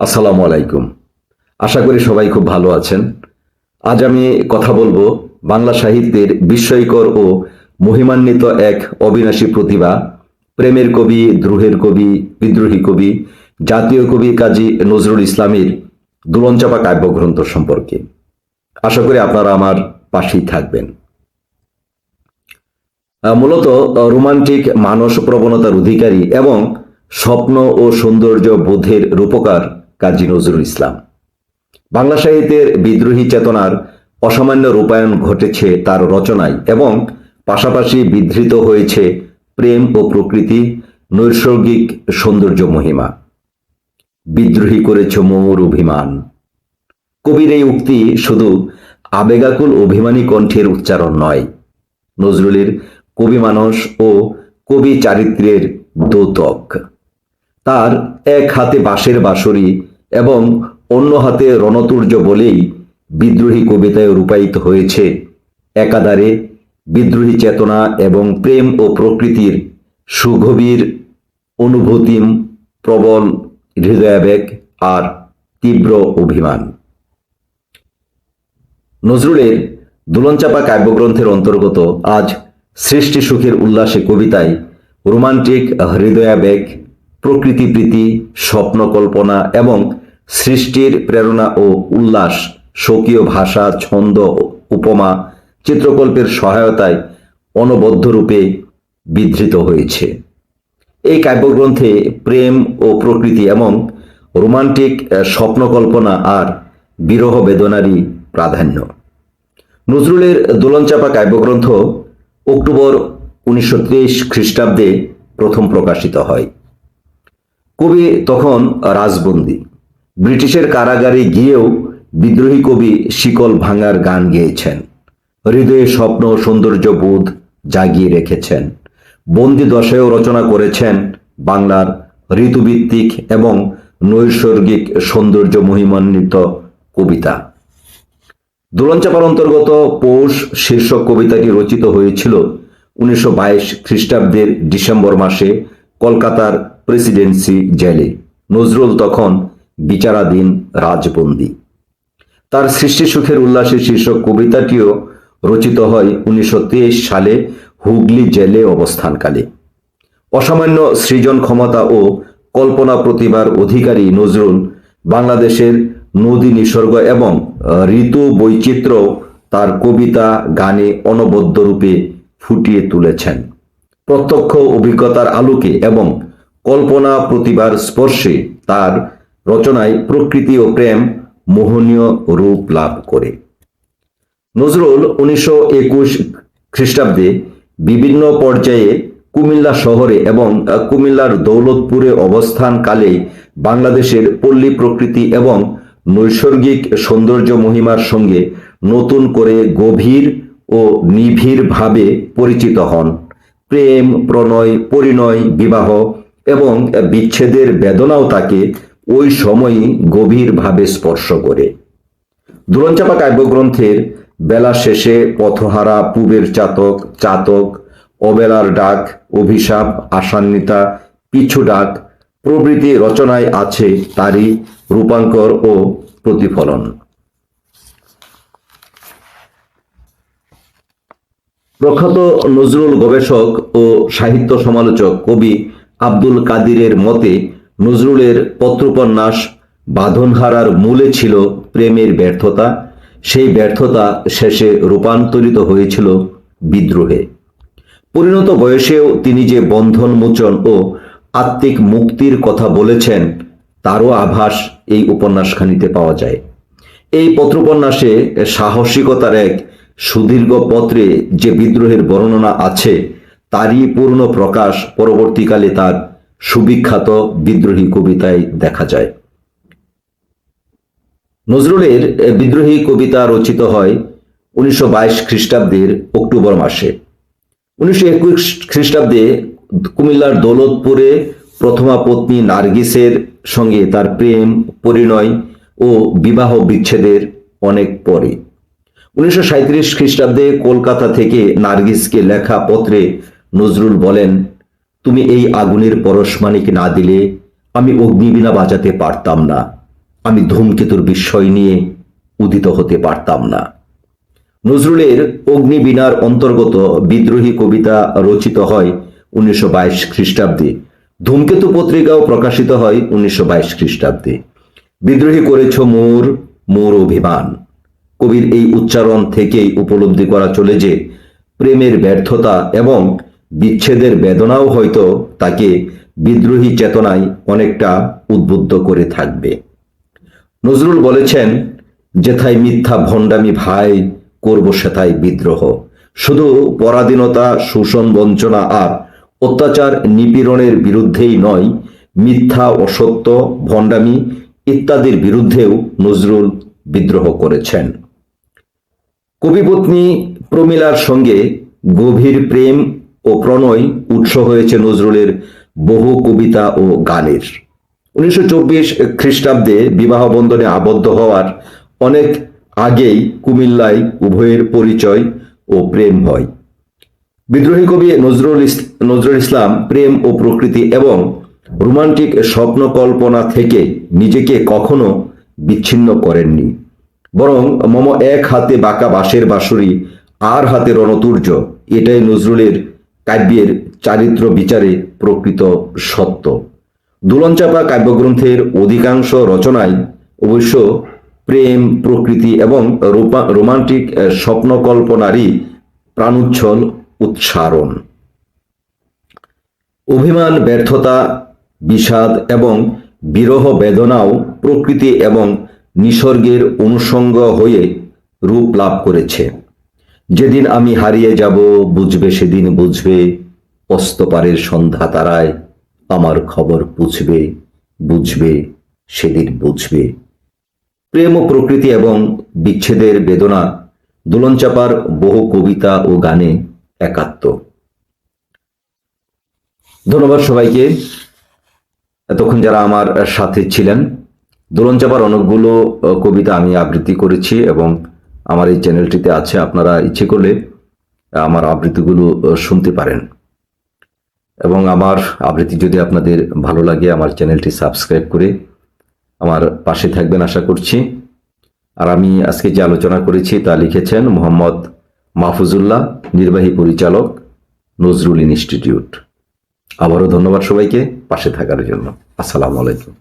আসসালামু আলাইকুম। আশা করি সবাই খুব ভালো আছেন। আজ আমি কথা বলব বাংলা সাহিত্যের বিস্ময়কর ও মহিমান্বিত এক অবিনাশী প্রতিভা, প্রেমের কবি, দ্রোহের কবি, বিদ্রোহী কবি, জাতীয় কবি কাজী নজরুল ইসলামের দুলনচাপা কাব্যগ্রন্থ সম্পর্কে। আশা করি আপনারা আমার পাশেই থাকবেন। মূলত রোমান্টিক মানস প্রবণতার অধিকারী এবং স্বপ্ন ও সৌন্দর্য বোধের রূপকার কাজী নজরুল ইসলাম। বাংলা সাহিত্যের বিদ্রোহী চেতনার অসামান্য রূপায়ণ ঘটেছে তার রচনায় এবং পাশাপাশি বিধৃত হয়েছে প্রেম ও প্রকৃতি, নৈসর্গিক সৌন্দর্য মহিমা। বিদ্রোহী করেছে মৌর অভিমান। কবির এই উক্তি শুধু আবেগাকুল অভিমানী কণ্ঠের উচ্চারণ নয়, নজরুলের কবি মানস ও কবি চারিত্র্যের দোতক। তার এক হাতে বাঁশের বাঁশরি এবং অন্য হাতে রণতুর্য বলেই বিদ্রোহী কবিতায় রূপায়িত হয়েছে। একাধারে বিদ্রোহী চেতনা এবং প্রেম ও প্রকৃতির সুগভীর অনুভূতিম প্রবল হৃদয়াবেগ আর তীব্র অভিমান। নজরুলের দুলনচাপা কাব্যগ্রন্থের অন্তর্গত আজ সৃষ্টি সুখের উল্লাসে কবিতায় রোমান্টিক হৃদয়াবেগ প্রকৃতিপ্রীতি স্বপ্ন কল্পনা এবং সৃষ্টির প্রেরণা ও উল্লাস, স্বকীয় ভাষা, ছন্দ, উপমা, চিত্রকল্পের সহায়তায় অনবদ্য রূপে বিধৃত হয়েছে। এই কাব্যগ্রন্থে প্রেম ও প্রকৃতি এবং রোমান্টিক স্বপ্নকল্পনা আর বিরহ বেদনারই প্রাধান্য। নজরুলের দোলনচাপা কাব্যগ্রন্থ অক্টোবর উনিশশো তেইশ খ্রিস্টাব্দে প্রথম প্রকাশিত হয়। কবি তখন রাজবন্দী। ব্রিটিশের কারাগারে গিয়েও বিদ্রোহী কবি শিকল ভাঙার গান গেয়েছেন। হৃদয়ে স্বপ্ন ও সৌন্দর্য বোধ জাগিয়ে রেখেছেন। বন্দি দশায়ও রচনা করেছেন বাংলার ঋতুভিত্তিক এবং নৈসর্গিক সৌন্দর্য মহিমান্বিত কবিতা। দোলনচাপার অন্তর্গত পৌষ শীর্ষক কবিতাটি রচিত হয়েছিল উনিশশো বাইশ খ্রিস্টাব্দের ডিসেম্বর মাসে কলকাতার প্রেসিডেন্সি জেলে। নজরুল তখন বিচারাধীন রাজবন্দী। তার সৃষ্টি সুখের উল্লাসে শীর্ষক কবিতাটিও রচিত হয় উনিশশো তেইশ সালে হুগলি জেলে অবস্থানকালে। অসামান্য সৃজন ক্ষমতা ও কল্পনা প্রতিভার অধিকারী নজরুল বাংলাদেশের নদী নিসর্গ এবং ঋতু বৈচিত্র্য তার কবিতা, গানে অনবদ্য রূপে ফুটিয়ে তুলেছেন। প্রত্যক্ষ অভিজ্ঞতার আলোকে এবং কল্পনা প্রতিভার স্পর্শে তার রচনায় প্রকৃতি ও প্রেম মোহনীয় রূপ লাভ করে। নজরুল উনিশশো একুশ খ্রিস্টাব্দে বিভিন্ন পর্যায়ে কুমিল্লা শহরে এবং কুমিল্লার দৌলতপুরে অবস্থানকালে বাংলাদেশের পল্লী প্রকৃতি এবং নৈসর্গিক সৌন্দর্য মহিমার সঙ্গে নতুন করে গভীর ও নিবিড়ভাবে পরিচিত হন। প্রেম, প্রণয়, পরিণয়, বিবাহ এবং বিচ্ছেদের বেদনাও তাকে ওই সময়ই গভীরভাবে স্পর্শ করে। দুলনচাপা কাব্যগ্রন্থের বেলা শেষে পথহারা, পূবের চাতক চাতক, অবেলার ডাক, অভিশাপ, আশান্বিতা, পিছু ডাক, প্রভৃতি রচনায় আছে তারই রূপাঙ্কর ও প্রতিফলন। প্রখ্যাত নজরুল গবেষক ও সাহিত্য সমালোচক কবি আব্দুল কাদিরের মতে নজরুলের পত্রোপন্যাস বাঁধনহারার মূলে ছিল প্রেমের ব্যর্থতা। সেই ব্যর্থতা শেষে রূপান্তরিত হয়েছিল বিদ্রোহে। পরিণত বয়সেও তিনি যে বন্ধন মোচন ও আত্মিক মুক্তির কথা বলেছেন, তারও আভাস এই উপন্যাসখানিতে পাওয়া যায়। এই পত্রোপন্যাসে সাহসিকতার এক সুদীর্ঘ পত্রে যে বিদ্রোহের বর্ণনা আছে, তারই পূর্ণ প্রকাশ পরবর্তীকালে তার সুবিখ্যাত বিদ্রোহী কবিতায় দেখা যায়। নজরুলের বিদ্রোহী কবিতা রচিত হয় উনিশশো বাইশ খ্রিস্টাব্দের অক্টোবর মাসে। উনিশশো একুশ খ্রিস্টাব্দে কুমিল্লার দৌলতপুরে প্রথমা পত্নী নার্গিসের সঙ্গে তার প্রেম, পরিণয় ও বিবাহ বিচ্ছেদের অনেক পরে। উনিশশো খ্রিস্টাব্দে কলকাতা থেকে নার্গিসকে লেখা পত্রে নজরুল বলেন তুমি এই আগুনের পরশমানিক না দিলে আমি অগ্নিবীণা বাজাতে পারতাম না। আমি ধূমকেতুর বিস্ময় নিয়ে উদিত হতে পারতাম না। নজরুলের অগ্নিবীণার অন্তর্গত বিদ্রোহী কবিতা রচিত হয় উনিশশো বাইশ খ্রিস্টাব্দে। ধূমকেতু পত্রিকাও প্রকাশিত হয় উনিশশো বাইশ খ্রিস্টাব্দে। বিদ্রোহী করেছ মোর মোর অভিমান। কবির এই উচ্চারণ থেকেই উপলব্ধি করা চলে যে, প্রেমের ব্যর্থতা এবং বিচ্ছেদের বেদনাও হয়তো তাকে বিদ্রোহী চেতনায় অনেকটা উদ্বুদ্ধ করে থাকবে। নজরুল বলেছেন, যেথায় মিথ্যা ভণ্ডামি ভাই, করব সেথায় বিদ্রোহ। শুধু পরাধীনতা, শোষণ, বঞ্চনা আর অত্যাচার নিপীড়নের বিরুদ্ধেই নয়, মিথ্যা, অসত্য, ভণ্ডামি ইত্যাদির বিরুদ্ধেও নজরুল বিদ্রোহ করেছেন। কবিপত্নী প্রমিলার সঙ্গে গভীর প্রেম ও প্রণয় উৎস হয়েছে নজরুলের বহু কবিতা ও গানের। উনিশশো চব্বিশ খ্রিস্টাব্দে বিবাহ বন্ধনে আবদ্ধ হওয়ার অনেক আগেই কুমিল্লায় উভয়ের পরিচয় ও প্রেম হয়। বিদ্রোহী কবি নজরুল নজরুল ইসলাম প্রেম ও প্রকৃতি এবং রোমান্টিক স্বপ্ন কল্পনা থেকে নিজেকে কখনো বিচ্ছিন্ন করেননি। বরং মম এক হাতে বাঁকা বাঁশের বাঁশুরি, আর হাতে রণতুর্য, এটাই নজরুলের কাব্যের চারিত্র বিচারে প্রকৃত সত্য। দুলনচাপা কাব্যগ্রন্থের অধিকাংশ রচনায় অবশ্য প্রেম, প্রকৃতি এবং রোমান্টিক স্বপ্নকল্পনারই প্রাণোচ্ছল উচ্চারণ। অভিমান, ব্যর্থতা, বিষাদ এবং বিরহ বেদনাও প্রকৃতি এবং নিসর্গের অনুষঙ্গ হয়ে রূপ লাভ করেছে। যেদিন আমি হারিয়ে যাব, বুঝবে সেদিন বুঝবে অস্তপারের সন্ধ্যা তারায় আমার খবর পুছবে, বুঝবে সেদিন বুঝবে। প্রেম ও প্রকৃতি এবং বিচ্ছেদের বেদনা দোলনচাপার বহু কবিতা ও গানে একাত্ম। ধন্যবাদ সবাইকে। এতক্ষণ যারা আমার সাথে ছিলেন, দোলনচাপার অনেকগুলো কবিতা আমি আবৃত্তি করেছি এবং আমার এই চ্যানেলটিতে আছে, আপনারা ইচ্ছে করলে আমার আবৃত্তিগুলো শুনতে পারেন। এবং আমার আবৃত্তি যদি আপনাদের ভালো লাগে, আমার চ্যানেলটি সাবস্ক্রাইব করে আমার পাশে থাকবেন আশা করছি। আর আমি আজকে যে আলোচনা করেছি, তা লিখেছেন মোহাম্মদ মাহফুজুল্লাহ, নির্বাহী পরিচালক, নজরুল ইনস্টিটিউট। আবারও ধন্যবাদ সবাইকে পাশে থাকার জন্য। আসসালামু আলাইকুম।